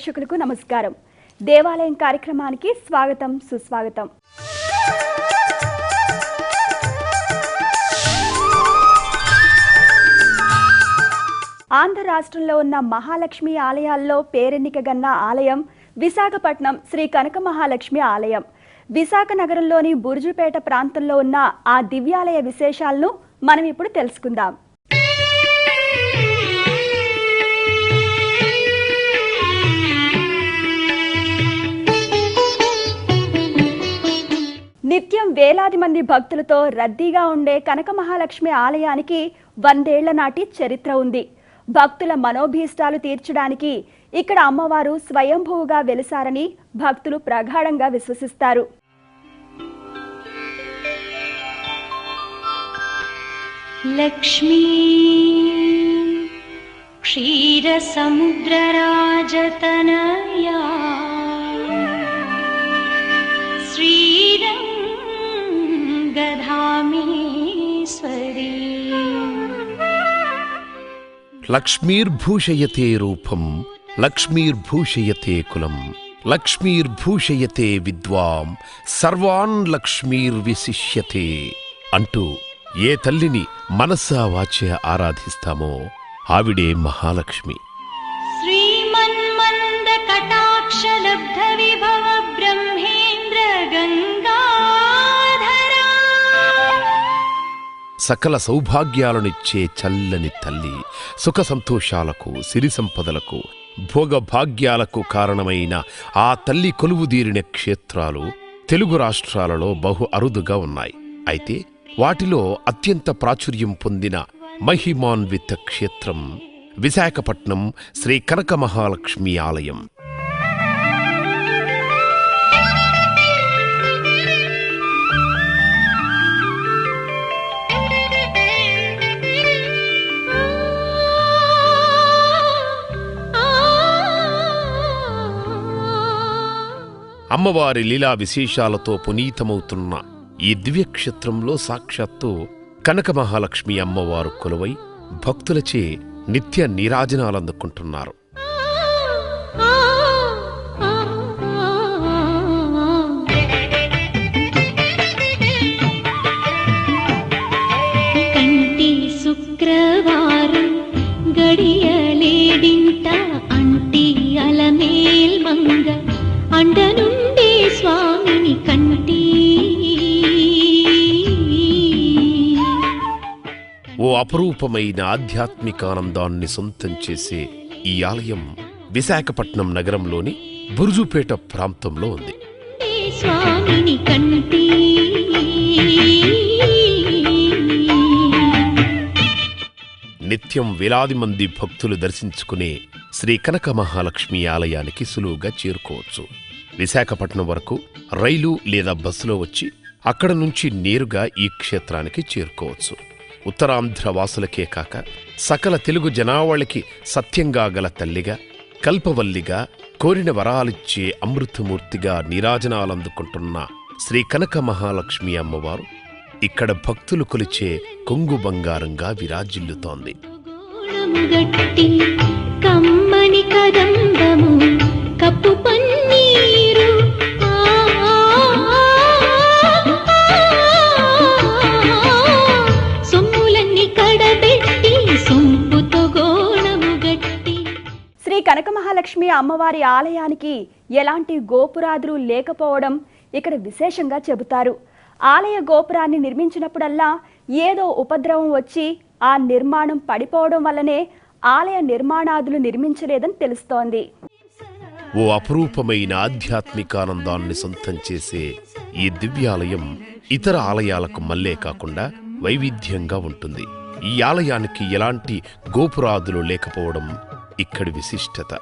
ప్రేక్షకులకు నమస్కారం. దేవాలయం కార్యక్రమానికి స్వాగతం సుస్వాగతం. ఆంధ్ర రాష్ట్రంలో ఉన్న మహాలక్ష్మి ఆలయాల్లో పేరెన్నికగన్న ఆలయం విశాఖపట్నం శ్రీ కనక మహాలక్ష్మి ఆలయం. విశాఖ నగరంలోని బురుజుపేట ప్రాంతంలో ఉన్న ఆ దివ్యాలయ విశేషాలను మనం ఇప్పుడు తెలుసుకుందాం. నిత్యం వేలాది మంది భక్తులతో రద్దీగా ఉండే కనక మహాలక్ష్మి ఆలయానికి వందేళ్ళ నాటి చరిత్ర ఉంది. భక్తుల మనోభీష్టాలు తీర్చడానికి ఇక్కడ అమ్మవారు స్వయంభూగా వెలిసారని భక్తులు ప్రగాఢంగా విశ్వసిస్తారు. లక్ష్మీ క్షీర సముద్రరాజతనయా లక్ష్మీర్భూషయతే రూపం లక్ష్మీర్భూషయతే కులం లక్ష్మీర్భూషయతే విద్వాం సర్వాన్ లక్ష్మీర్విశిష్యతే అంటూ ఏ తల్లిని మనస్సా వాచ ఆరాధిస్తామో ఆవిడే మహాలక్ష్మి. శ్రీమన్మంద కటాక్షలబ్ధ సకల సౌభాగ్యాలనిచ్చే చల్లని తల్లి సుఖ సంతోషాలకు సిరి సంపదలకు భోగభాగ్యాలకు కారణమైన ఆ తల్లి కొలువుదీరిన క్షేత్రాలు తెలుగు రాష్ట్రాలలో బహు అరుదుగా ఉన్నాయి. అయితే వాటిలో అత్యంత ప్రాచుర్యం పొందిన మహిమాన్విత క్షేత్రం విశాఖపట్నం శ్రీ కనక మహాలక్ష్మి ఆలయం. అమ్మవారి లీలా విశేషాలతో పునీతమవుతున్న ఈ దివ్యక్షేత్రంలో సాక్షాత్తు కనక మహాలక్ష్మి అమ్మవారు కొలువై భక్తులచే నిత్య నీరాజనాలందుకుంటున్నారు కంటి అపరూపమైన ఆధ్యాత్మికానందాన్ని సొంతం చేసే ఈ ఆలయం విశాఖపట్నం నగరంలోని బురుజుపేట ప్రాంతంలో ఉంది. నిత్యం వేలాది మంది భక్తులు దర్శించుకునే శ్రీ కనక మహాలక్ష్మి ఆలయానికి సులువుగా చేరుకోవచ్చు. విశాఖపట్నం వరకు రైలు లేదా బస్సులో వచ్చి అక్కడ నుంచి నేరుగా ఈ క్షేత్రానికి చేరుకోవచ్చు. ఉత్తరాంధ్ర వాసులకే కాక సకల తెలుగు జనావళికి సత్యంగా గల తల్లిగా కల్పవల్లిగా కోరిన వరాలిచ్చే అమృతమూర్తిగా నీరాజనాలందుకుంటున్న శ్రీ కనక మహాలక్ష్మి అమ్మవారు ఇక్కడ భక్తులు కొలిచే కొంగు బంగారంగా విరాజిల్లుతోంది. కమ్మని కదంబము కప్పు మహాలక్ష్మి అమ్మవారి ఆలయానికి ఎలాంటి గోపురాదులు లేకపోవడం ఇక్కడ విశేషంగా చెబుతారు. ఆలయ గోపురాన్ని నిర్మించినప్పుడల్లా ఏదో ఉపద్రవం వచ్చి ఆ నిర్మాణం పడిపోవడం వల్లనే ఆలయ నిర్మాణాదులు నిర్మించలేదని తెలుస్తోంది. ఓ అపరూపమైన ఆధ్యాత్మికానందాన్ని సొంతం చేసే ఈ దివ్యాలయం ఇతర ఆలయాలకు మల్లే కాకుండా వైవిధ్యంగా ఉంటుంది. ఈ ఆలయానికి ఎలాంటి గోపురాదులు లేకపోవడం ఇక్కడి విశిష్టత.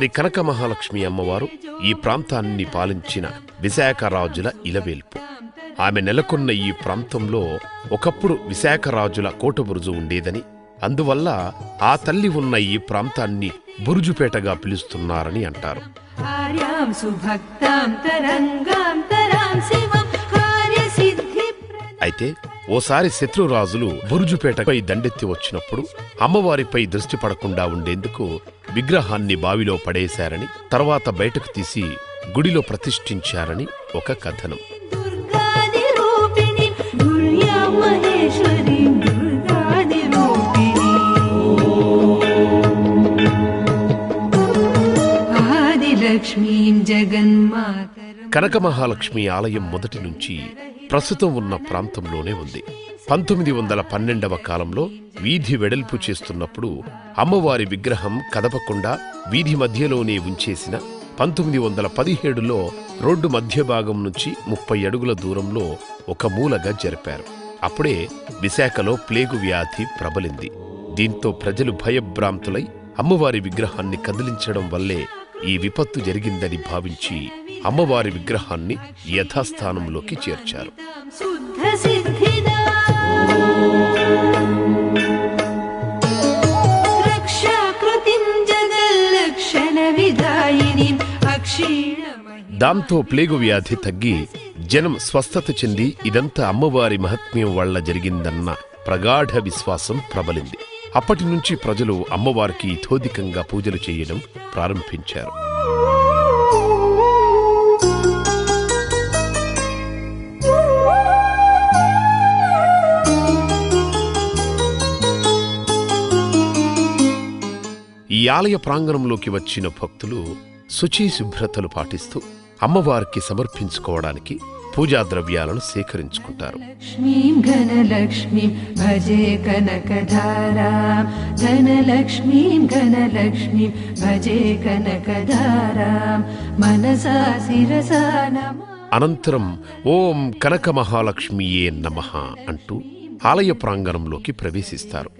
శ్రీ కనక మహాలక్ష్మి అమ్మవారు ఈ ప్రాంతాన్ని పాలించిన విశాఖ రాజుల ఇలవేల్పు. ఆమె నెలకొన్న ఈ ప్రాంతంలో ఒకప్పుడు విశాఖ రాజుల కోట బురుజు ఉండేదని అందువల్ల ఆ తల్లి ఉన్న ఈ ప్రాంతాన్ని బురుజుపేటగా పిలుస్తున్నారని అంటారు. అయితే ఓసారి శత్రురాజులు బురుజుపేటపై దండెత్తి వచ్చినప్పుడు అమ్మవారిపై దృష్టి పడకుండా ఉండేందుకు విగ్రహాన్ని బావిలో పడేశారని తర్వాత బయటకు తీసి గుడిలో ప్రతిష్ఠించారని ఒక కథనం. కనక మహాలక్ష్మి ఆలయం మొదటి నుంచి ప్రస్తుతం ఉన్న ప్రాంతంలోనే ఉంది. పంతొమ్మిది వందల పన్నెండవ కాలంలో వీధి వెడల్పు చేస్తున్నప్పుడు అమ్మవారి విగ్రహం కదపకుండా వీధి మధ్యలోనే ఉంచేసిన పంతొమ్మిది వందల పదిహేడులో రోడ్డు మధ్య భాగం నుంచి ముప్పై అడుగుల దూరంలో ఒక మూలగా జరిపారు. అప్పుడే విశాఖలో ప్లేగు వ్యాధి ప్రబలింది. దీంతో ప్రజలు భయభ్రాంతులై అమ్మవారి విగ్రహాన్ని కదిలించడం వల్లే ఈ విపత్తు జరిగిందని భావించి అమ్మవారి విగ్రహాన్ని యథాస్థానంలోకి చేర్చారు. దాంతో ప్లేగు వ్యాధి తగ్గి జనం స్వస్థత చెంది ఇదంతా అమ్మవారి మహత్మ్యం వల్ల జరిగిందన్న ప్రగాఢ విశ్వాసం ప్రబలింది. అప్పటి నుంచి ప్రజలు అమ్మవారికి తోదికంగా పూజలు చేయడం ప్రారంభించారు. ఈ ఆలయ ప్రాంగణంలోకి వచ్చిన భక్తులు శుచి శుభ్రతలు పాటిస్తూ అమ్మవారికి సమర్పించుకోవడానికి పూజా ద్రవ్యాలను సేకరించుకుంటారు అనంతరం ఓం కనక మహాలక్ష్మియే నమః అంటూ ఆలయ ప్రాంగణంలోకి ప్రవేశిస్తారు.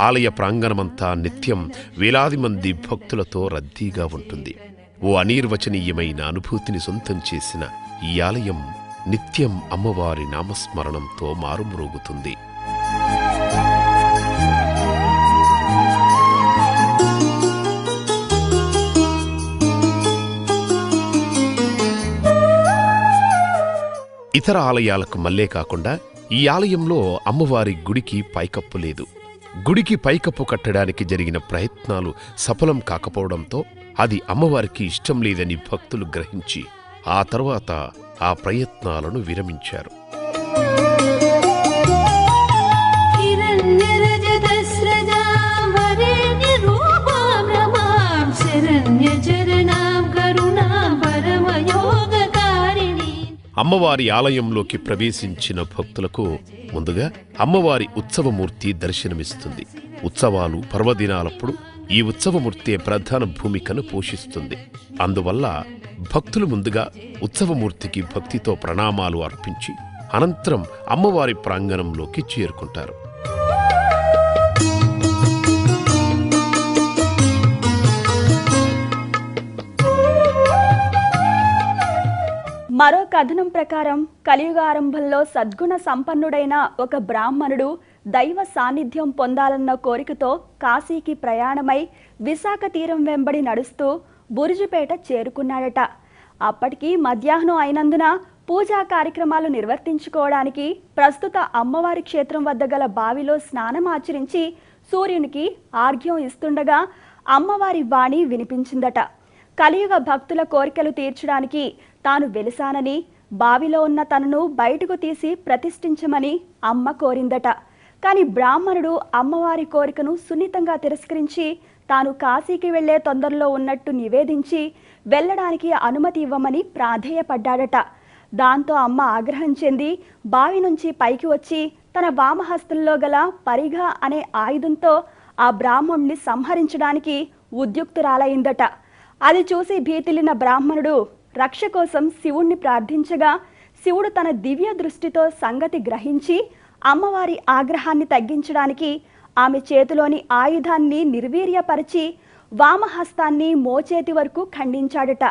ఆలయ ప్రాంగణమంతా నిత్యం వేలాది మంది భక్తులతో రద్దీగా ఉంటుంది. ఓ అనిర్వచనీయమైన అనుభూతిని సొంతం చేసిన ఈ ఆలయం నిత్యం అమ్మవారి నామస్మరణంతో మారుమ్రోగుతుంది. ఇతర ఆలయాలకు మల్లే కాకుండా ఈ ఆలయంలో అమ్మవారి గుడికి పైకప్పు లేదు. గుడికి పైకప్పు కట్టడానికి జరిగిన ప్రయత్నాలు సఫలం కాకపోవడంతో అది అమ్మవారికి ఇష్టం లేదని భక్తులు గ్రహించి ఆ తర్వాత ఆ ప్రయత్నాలను విరమించారు. అమ్మవారి ఆలయంలోకి ప్రవేశించిన భక్తులకు ముందుగా అమ్మవారి ఉత్సవమూర్తి దర్శనమిస్తుంది. ఉత్సవాలు పర్వదినాలప్పుడు ఈ ఉత్సవమూర్తే ప్రధాన భూమికను పోషిస్తుంది. అందువల్ల భక్తులు ముందుగా ఉత్సవమూర్తికి భక్తితో ప్రణామాలు అర్పించి అనంతరం అమ్మవారి ప్రాంగణంలోకి చేరుకుంటారు. మరో కథనం ప్రకారం కలియుగారంభంలో సద్గుణ సంపన్నుడైన ఒక బ్రాహ్మణుడు దైవ సాన్నిధ్యం పొందాలన్న కోరికతో కాశీకి ప్రయాణమై విశాఖ తీరం వెంబడి నడుస్తూ బురుజుపేట చేరుకున్నాడట. అప్పటికి మధ్యాహ్నం అయినందున పూజా కార్యక్రమాలు నిర్వర్తించుకోవడానికి ప్రస్తుత అమ్మవారి క్షేత్రం వద్ద గల బావిలో స్నానం ఆచరించి సూర్యునికి ఆర్ఘ్యం ఇస్తుండగా అమ్మవారి వాణి వినిపించిందట. కలియుగ భక్తుల కోరికలు తీర్చడానికి తాను వెలిసానని బావిలో ఉన్న తనను బయటకు తీసి ప్రతిష్ఠించమని అమ్మ కోరిందట. కానీ బ్రాహ్మణుడు అమ్మవారి కోరికను సున్నితంగా తిరస్కరించి తాను కాశీకి వెళ్ళే తొందరలో ఉన్నట్టు నివేదించి వెళ్ళడానికి అనుమతి ఇవ్వమని ప్రాధేయపడ్డాడట. దాంతో అమ్మ ఆగ్రహం చెంది బావి నుంచి పైకి వచ్చి తన వామహస్తంలో గల పరిఘ అనే ఆయుధంతో ఆ బ్రాహ్మణుని సంహరించడానికి ఉద్యుక్తురాలైందట. అది చూసి భీతిలిన బ్రాహ్మణుడు రక్ష కోసం శివుణ్ణి ప్రార్థించగా శివుడు తన దివ్య దృష్టితో సంగతి గ్రహించి అమ్మవారి ఆగ్రహాన్ని తగ్గించడానికి ఆమె చేతిలోని ఆయుధాన్ని నిర్వీర్యపరిచి వామహస్తాన్ని మోచేతి వరకు ఖండించాడట.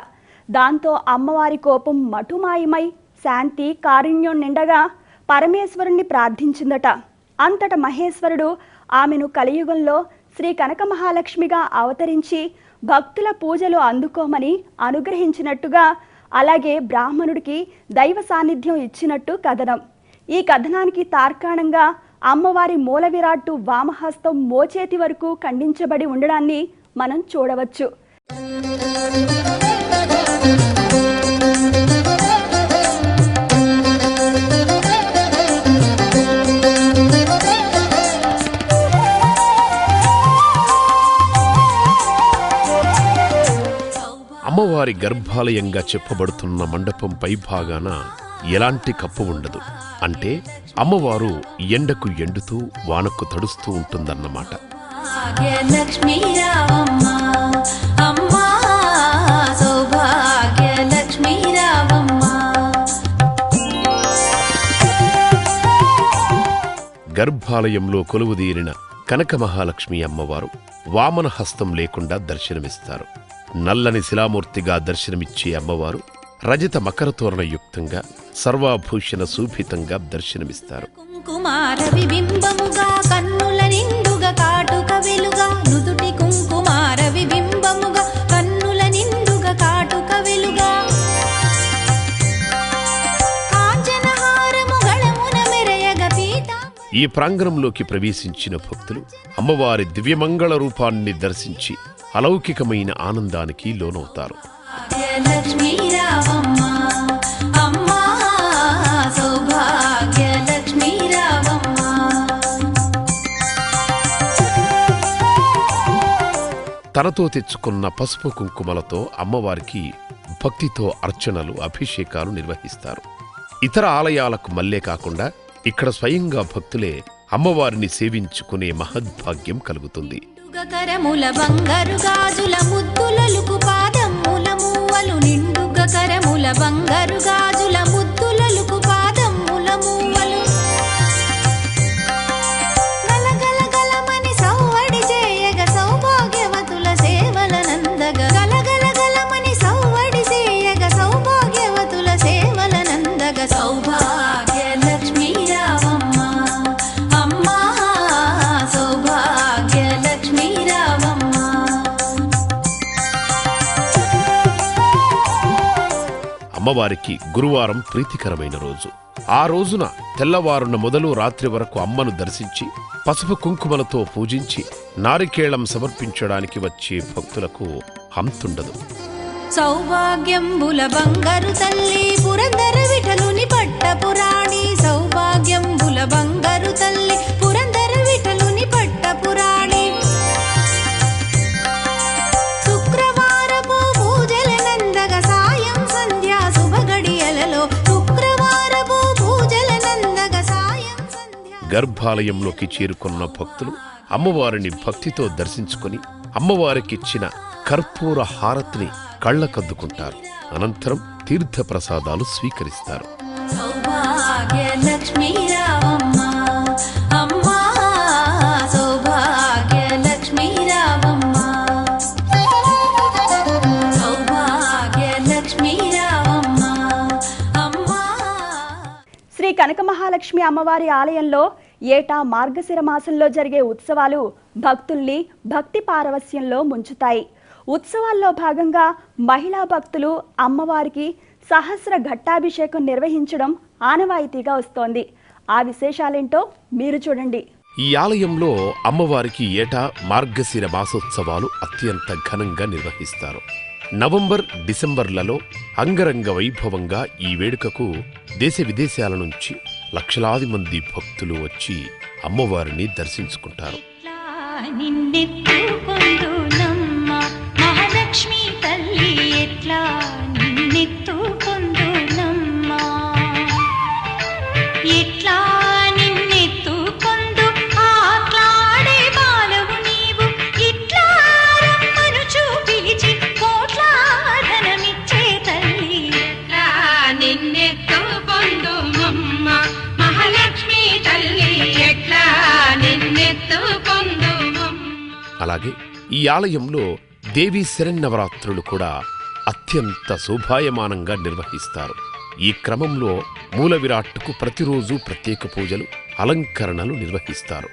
దాంతో అమ్మవారి కోపం మటుమాయమై శాంతి కారుణ్యం నిండగా పరమేశ్వరుణ్ణి ప్రార్థించిందట. అంతట మహేశ్వరుడు ఆమెను కలియుగంలో శ్రీ కనక మహాలక్ష్మిగా అవతరించి భక్తుల పూజలు అందుకోమని అనుగ్రహించినట్టుగా అలాగే బ్రాహ్మణుడికి దైవ సాన్నిధ్యం ఇచ్చినట్టు కథనం. ఈ కథనానికి తార్కాణంగా అమ్మవారి మూల విరాట్టు వామహస్తం మోచేతి వరకు ఖండించబడి ఉండడాన్ని మనం చూడవచ్చు. అమ్మవారి గర్భాలయంగా చెప్పబడుతున్న మండపం పైభాగాన ఎలాంటి కప్పు ఉండదు. అంటే అమ్మవారు ఎండకు ఎండుతూ వానకు తడుస్తూ ఉంటుందన్నమాట. గర్భాలయంలో కొలువుదీరిన కనక మహాలక్ష్మి అమ్మవారు వామన హస్తం లేకుండా దర్శనమిస్తారు. నల్లని శిలామూర్తిగా దర్శనమిచ్చే అమ్మవారు రజత మకరతోరణ యుక్తంగా సర్వాభూషణ శోభితంగా దర్శనమిస్తారు. ఈ ప్రాంగణంలోకి ప్రవేశించిన భక్తులు అమ్మవారి దివ్యమంగళ రూపాన్ని దర్శించి అలౌకికమైన ఆనందానికి లోనవుతారు. తనతో తెచ్చుకున్న పసుపు కుంకుమలతో అమ్మవారికి భక్తితో అర్చనలు అభిషేకాలు నిర్వహిస్తారు. ఇతర ఆలయాలకు మల్లే కాకుండా ఇక్కడ స్వయంగా భక్తులే అమ్మవారిని సేవించుకునే మహద్భాగ్యం కలుగుతుంది. కరముల బంగారు గాజుల ముద్దులలుకు పాదమ్ముల మూవలు నిండుగ కరముల బంగారు గాజుల అమ్మవారికి గురువారం ప్రీతికరమైన రోజు. ఆ రోజున తెల్లవారున మొదలు రాత్రి వరకు అమ్మను దర్శించి పసుపు కుంకుమలతో పూజించి నారికేళం సమర్పించడానికి వచ్చే భక్తులకు హంతుండదు. సౌభాగ్యంబుల బంగారు తల్లి పురందర విఠలుని పట్ట సౌభాగ్యంబుల బంగారు తల్లి గర్భాలయంలోకి చేరుకున్న భక్తులు అమ్మవారిని భక్తితో దర్శించుకొని అమ్మవారికిచ్చిన కర్పూర హారతిని కళ్ళకద్దుకుంటారు. అనంతరం తీర్థ ప్రసాదాలు స్వీకరిస్తారు. సౌభాగ్య లక్ష్మీ కనక మహాలక్ష్మి అమ్మవారి ఆలయంలో ఏటా మార్గశిర మాసంలో జరిగే ఉత్సవాలు భక్తుల్ని భక్తి పారవస్యంలో ముంచుతాయి. ఉత్సవాల్లో భాగంగా మహిళా భక్తులు అమ్మవారికి సహస్ర ఘట్టాభిషేకం నిర్వహించడం ఆనవాయితీగా వస్తోంది. ఆ విశేషాలేంటో మీరు చూడండి. ఈ ఆలయంలో అమ్మవారికి ఏటా మార్గశిర మాసోత్సవాలు అత్యంత ఘనంగా నిర్వహిస్తారు. నవంబర్ డిసెంబర్లలో అంగరంగ వైభవంగా ఈ వేడుకకు దేశ విదేశాల నుంచి లక్షలాది మంది భక్తులు వచ్చి అమ్మవారిని దర్శించుకుంటారు. అలాగే ఈ ఆలయంలో దేవీ శరన్నవరాత్రులు కూడా అత్యంత శోభాయమానంగా నిర్వహిస్తారు. ఈ క్రమంలో మూల విరాట్కు ప్రతిరోజు ప్రత్యేక పూజలు అలంకరణలు నిర్వహిస్తారు.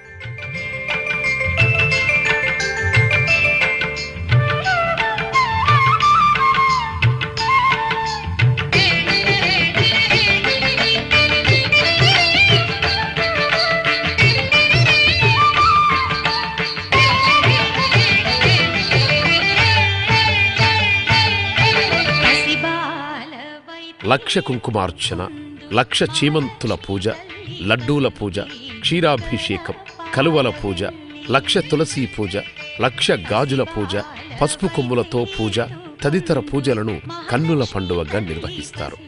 లక్ష కుంకుమార్చన లక్ష చీమంతుల పూజ లడ్డూల పూజ క్షీరాభిషేకం కలువల పూజ లక్ష తులసీ పూజ లక్ష గాజుల పూజ పసుపు కొమ్ములతో పూజ తదితర పూజలను కన్నుల పండువగా నిర్వహిస్తారు.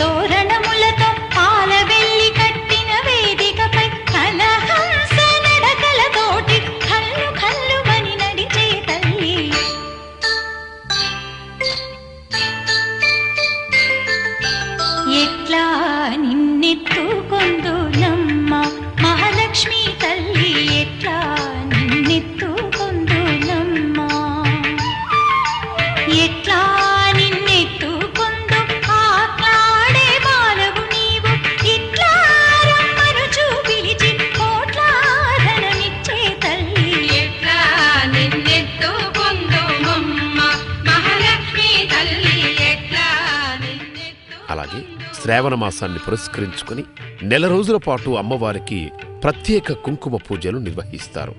తోరణం శ్రావణ మాసాన్ని పురస్కరించుకుని నెల రోజుల పాటు అమ్మవారికి ప్రత్యేక కుంకుమ పూజలు నిర్వహిస్తారు.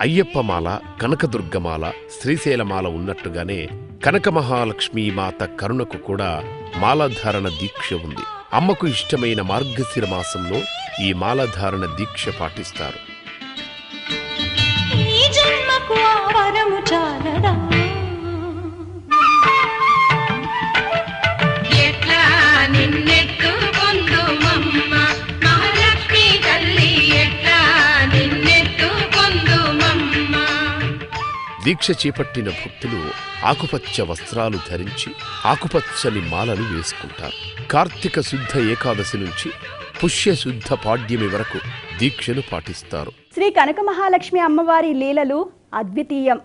అయ్యప్పమాల కనకదుర్గమాల శ్రీశైలమాల ఉన్నట్టుగానే కనక మహాలక్ష్మీ మాత కరుణకు కూడా మాలధారణ దీక్ష ఉంది. అమ్మకు ఇష్టమైన మార్గశిర మాసంలో ఈ మాలధారణ దీక్ష పాటిస్తారు. ఈ దీక్ష చేపట్టిన భక్తులు ఆకుపచ్చ వస్త్రాలు ధరించి ఆకుపచ్చని మాలలు వేసుకుంటారు. కార్తీక శుద్ధ ఏకాదశి నుంచి పుష్య శుద్ధ పాడ్యమి వరకు దీక్షను పాటిస్తారు. శ్రీ కనక మహాలక్ష్మి అమ్మవారి లీలలు అద్వితీయం.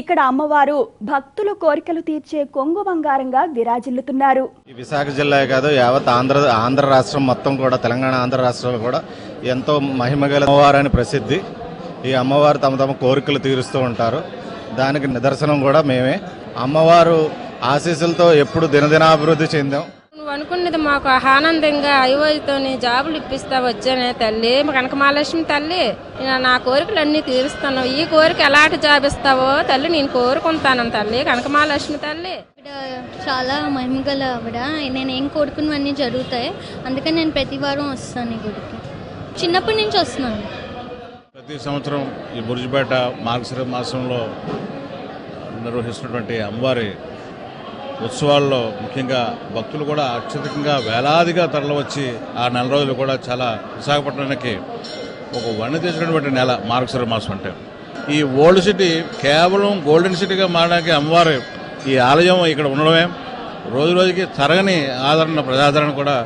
ఇక్కడ అమ్మవారు భక్తుల కోరికలు తీర్చే కొంగు బంగారంగా విరాజిల్లుతున్నారు. ఈ విశాఖ జిల్లా కాదు యావత్ ఆంధ్ర ఆంధ్ర రాష్ట్రం మొత్తం కూడా తెలంగాణ ఆంధ్ర రాష్ట్రాలు కూడా ఎంతో మహిమగల అమ్మవారని ప్రసిద్ధి. ఈ అమ్మవారు తమ తమ కోరికలు తీరుస్తూ ఉంటారు. దానికి నిదర్శనం కూడా మేమే. అమ్మవారు ఆశీస్సులతో ఎప్పుడు దినదినాభివృద్ధి చెందాం. నువ్వు అనుకున్నది మాకు ఆనందంగా అయోధ్యతోని జాబులు ఇప్పిస్తా వచ్చానే తల్లి. మా కనక మహాలక్ష్మి తల్లి నా కోరికలు అన్నీ తీరుస్తాను. ఈ కోరిక ఎలాంటి జాబ్ ఇస్తావో తల్లి నేను కోరుకుంటాను తల్లి. కనక మహాలక్ష్మి తల్లి చాలా మహిమగల ఆవిడ. నేను ఏం కోరుకున్నవన్నీ జరుగుతాయి. అందుకని నేను ప్రతి వారం వస్తాను ఈ గుడికి. చిన్నప్పటి నుంచి వస్తున్నాను. ప్రతి సంవత్సరం ఈ బురుజుపేట మార్గశిర మాసంలో నిర్వహిస్తున్నటువంటి అమ్మవారి ఉత్సవాల్లో ముఖ్యంగా భక్తులు కూడా అత్యధికంగా వేలాదిగా తరలివచ్చి ఆ నెల రోజులు కూడా చాలా విశాఖపట్నానికి ఒక వన్ తెచ్చినటువంటి నెల మార్గశిర మాసం అంటే. ఈ ఓల్డ్ సిటీ కేవలం గోల్డెన్ సిటీగా మారడానికి అమ్మవారి ఈ ఆలయం ఇక్కడ ఉండడమే. రోజు రోజుకి తరగని ఆదరణ ప్రజాదరణ కూడా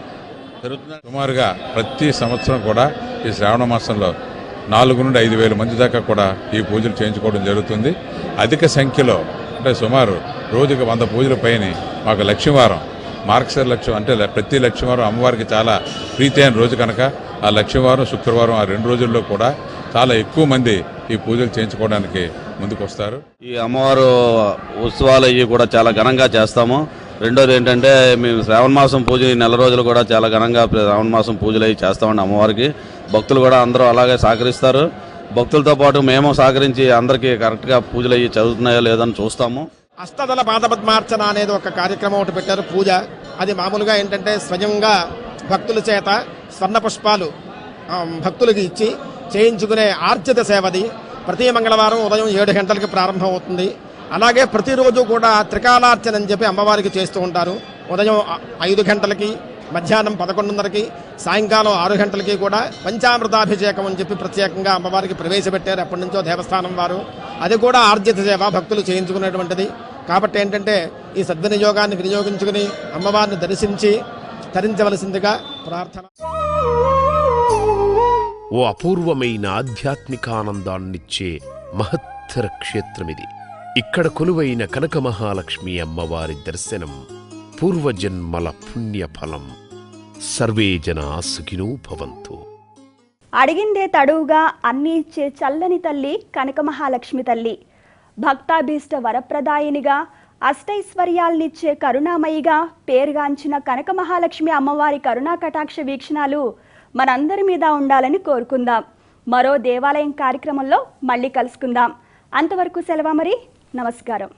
పెరుగుతుంది సుమారుగా ప్రతి సంవత్సరం కూడా ఈ శ్రావణ మాసంలో నాలుగు నుండి ఐదు వేల మంది దాకా కూడా ఈ పూజలు చేయించుకోవడం జరుగుతుంది. అధిక సంఖ్యలో అంటే సుమారు రోజుకి వంద పూజల పైన మాకు లక్ష్మీవారం మార్క్సర్ లక్ష్యం అంటే ప్రతి లక్ష్మీవారం అమ్మవారికి చాలా ప్రీతి అయిన రోజు కనుక ఆ లక్ష్మీవారం శుక్రవారం ఆ రెండు రోజుల్లో కూడా చాలా ఎక్కువ మంది ఈ పూజలు చేయించుకోవడానికి ముందుకు వస్తారు ఈ అమ్మవారు ఉత్సవాలు ఇవి కూడా చాలా ఘనంగా చేస్తాము. రెండోది ఏంటంటే మేము శ్రావణ మాసం పూజ ఈ నెల రోజులు కూడా చాలా ఘనంగా శ్రావణ మాసం పూజలు అవి చేస్తామండి అమ్మవారికి. భక్తులు కూడా అందరూ అలాగే సహకరిస్తారు. భక్తులతో పాటు మేము సహకరించి అందరికీ కరెక్ట్గా పూజలు అయ్యి చదువుతున్నాయో లేదని చూస్తాము. అష్టదళ పాదపద్మార్చన అనేది ఒక కార్యక్రమం ఒకటి పెట్టారు పూజ. అది మామూలుగా ఏంటంటే స్వయంగా భక్తుల చేత స్వర్ణ పుష్పాలు భక్తులకు భక్తులకి ఇచ్చి చేయించుకునే ఆర్జిత సేవది ప్రతి మంగళవారం ఉదయం ఏడు గంటలకి ప్రారంభం అవుతుంది. అలాగే ప్రతిరోజు కూడా త్రికాలార్చన అని చెప్పి అమ్మవారికి చేస్తూ ఉంటారు. ఉదయం ఐదు గంటలకి మధ్యాహ్నం పదకొండున్నరకి సాయంకాలం ఆరు గంటలకి కూడా పంచామృతాభిషేకం అని చెప్పి ప్రత్యేకంగా అమ్మవారికి ప్రవేశపెట్టారు ఎప్పటి నుంచో దేవస్థానం వారు. అది కూడా ఆర్జిత సేవ భక్తులు చేయించుకునేటువంటిది. కాబట్టి ఏంటంటే ఈ సద్వినియోగాన్ని వినియోగించుకుని అమ్మవారిని దర్శించి తరించవలసిందిగా ప్రార్థన. ఓ అపూర్వమైన ఆధ్యాత్మికానందాన్నిచ్చే మహత్తర క్షేత్రమిది. ఇక్కడ కొలువైన కనక మహాలక్ష్మి అమ్మవారి దర్శనం పూర్వజన్మల పుణ్యఫలం సర్వే జనా సుఖినో భవంతు. అడిగిందే తడువుగా అన్ని ఇచ్చే చల్లని తల్లి కనక మహాలక్ష్మి తల్లి. భక్తాభీష్ట వరప్రదాయినిగా అష్టైశ్వర్యాలనిచ్చే కరుణామయిగా పేరుగాంచిన కనక మహాలక్ష్మి అమ్మవారి కరుణా కటాక్ష వీక్షణాలు మనందరి మీద ఉండాలని కోరుకుందాం. మరో దేవాలయం కార్యక్రమంలో మళ్ళీ కలుసుకుందాం. అంతవరకు సెలవు మరి? నమస్కారం.